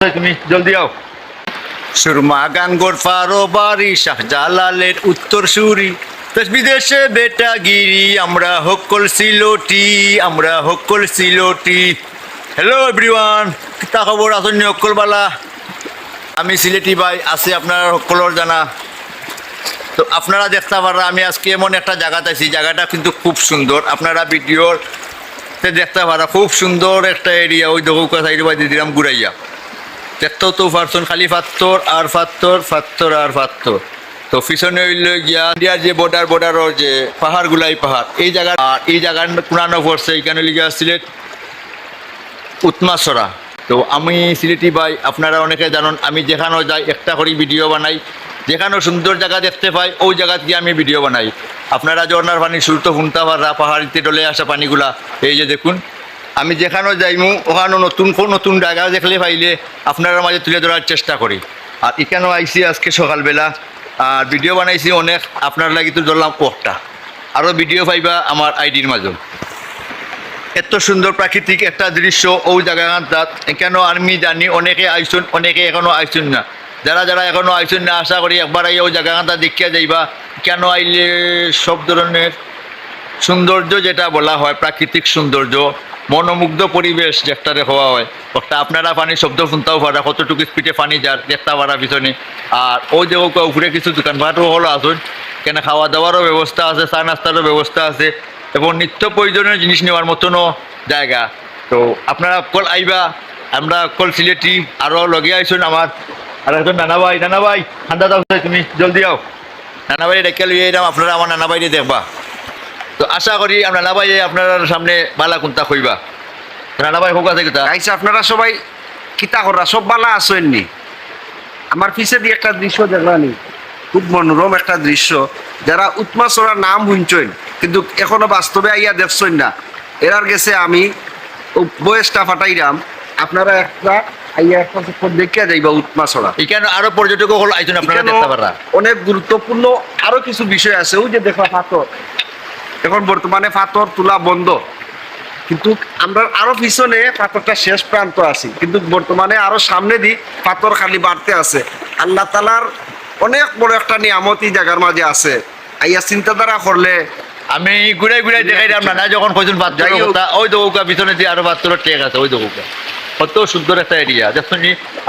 তুমি জলদি আও। সুরমা গাঙ্গোর ফারো বাড়ি, শাহজালালের উত্তর সুরি। বিদেশে বেটাগিরি, আমরা হকল সিলোটি আমরা হকল সিলোটি হ্যালো এভরিওয়ান কিতা খবর? আসুন হকলবালা আমি সিলেটি ভাই, আছি আপনার সকলের জানা। তো আপনারা দেখতে পারা আমি আজকে এমন একটা জায়গাতে আছি জায়গাটা কিন্তু খুব সুন্দর। আপনারা ভিডিওর দেখতে পারা খুব সুন্দর একটা এরিয়া ওই দৌকা সাইড বাই দিলাম দেখতেও তো পারছেন খালি ফাত্তর, আর ফাত্তর ফাত্তর, আর ফাত্তর। তো পিছনে হইল গিয়া ইন্ডিয়ার যে বর্ডার বর্ডারর যে পাহাড়গুলাই পাহাড়। এই জায়গা, আর এই জায়গার কোরআনও পড়ছে এইখানে লিগা সিলেট উৎমাসরা তো আমি সিলেটি ভাই, আপনারা অনেকে জানেন, আমি যেখানেও যাই, একটা করে ভিডিও বানাই। যেখানেও সুন্দর জায়গা দেখতে পাই, ওই জায়গাত গিয়ে আমি ভিডিও বানাই। আপনারা ঝর্নার পানি শুরু তো শুনতে পারা পাহাড়িতে ডলে আসা পানিগুলা, এই যে দেখুন। আমি যেখানেও যাইমু, ওখানেও নতুন নতুন জায়গা দেখলে পাইলে আপনারা মাঝে তুলে ধরার চেষ্টা করি। আর এখানেও আইসি আজকে সকালবেলা, আর ভিডিও বানাইছি অনেক, আপনার লাগি তো ধরলাম একটা আরও ভিডিও পাইবা আমার আইডির মাঝে। এত সুন্দর প্রাকৃতিক একটা দৃশ্য ও জায়গাটাত কেন আমি জানি অনেকে আইসুন, অনেকে এখনও আইসুন না। যারা যারা এখনও আইসুন না, আশা করি একবার আই ওই জায়গাটা দেখিয়া যাইবা। কেন আইলে সব ধরনের সৌন্দর্য যেটা বলা হয়, প্রাকৃতিক সৌন্দর্য, মনোমুগ্ধ পরিবেশ যেটারে হওয়া হয়। একটা আপনারা পানি, শব্দ শুনতেও পারা, কতটুকু স্পিডে পানি যার দেখতে পারা পিছনে। আর ওই যে উপরে কিছু দোকান দোকানপাটও হলো আসুন, কেন খাওয়া দাওয়ারও ব্যবস্থা আছে, চা নাস্তারও ব্যবস্থা আছে, এবং নিত্য প্রয়োজনীয় জিনিস নেওয়ার মতনও জায়গা। তো আপনারা কল আইবা, আমরা কল সিলেটি আরও লগে আইসুন আমার। আর একজন নানা ভাই নানা ভাই ঠান্ডা তুমি জলদি আও। নানা ভাই ডেকে এলাম আপনারা আমার নানা ভাইরে দেখবা। তো আশা করি আমরা নানা ভাই আপনার সামনে বালা কোনটা কইবা নানা ভাই হোক আছে কিতা গাইছে আপনারা সবাই কিতা করা সব বালা আসেননি আমার পিছে দিয়ে একটা দৃশ্য দেখলানি খুব মনোরম একটা দৃশ্য। যারা উৎমাচড়ার নাম শুনছেন কিন্তু এখনও বাস্তবে আইয়া দেখছেন না। এরার গেছে আমি বয়সটা ফাটাইরাম আপনারা একটা আইয়া একটা দেখিয়া যাইবা উৎমাচড়া এখানে আরও পর্যটক হল আইজন আপনারা এখানেও দেখতে পারা অনেক গুরুত্বপূর্ণ আরও কিছু বিষয় আছে। ওই যে দেখো পাথর এখন বর্তমানে পাথর তোলা বন্ধ। কিন্তু আমরা আরও পিছনে পাথরটা শেষ প্রান্ত আছি। কিন্তু বর্তমানে আরও সামনে দি পাথর খালি বাড়তে আছে। আল্লাহ তালার অনেক বড় একটা নিয়ামত জায়গার মাঝে আছে। আইয়া চিন্তাধারা করলে আমি ঘুরাই ঘুরাই দেখাই দিলাম নানা যখন কইছেন বাচ্চার যাই। কথা ওই দৌকা পিছনে দিয়ে আরও বাচ্চার টেক আছে ওই দৌকা কত সুন্দর একটা এরিয়া দেখুন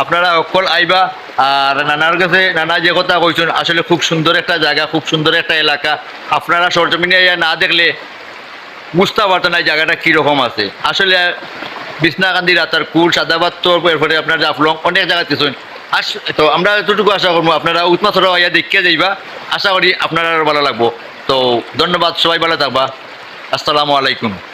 আপনারা অকল আইবা আর নানার কাছে নানা যে কথা কইছেন, আসলে খুব সুন্দর একটা জায়গা, খুব সুন্দর একটা এলাকা। আপনারা সরজমিনে না দেখলে বুঝতে পারতেন এই জায়গাটা কীরকম আছে। আসলে বিছনাকান্দি রাতার কুল সাদাবাত্তর এরপরে আপনার জাফলং অনেক জায়গা কিছু আস, তো আমরা এতটুকু আশা করব, আপনারা উৎমাথরা ইয়া দেখিয়ে যাইবা। আশা করি আপনারা ভালো লাগবো। তো ধন্যবাদ, সবাই ভালো থাকবা। আসসালামু আলাইকুম।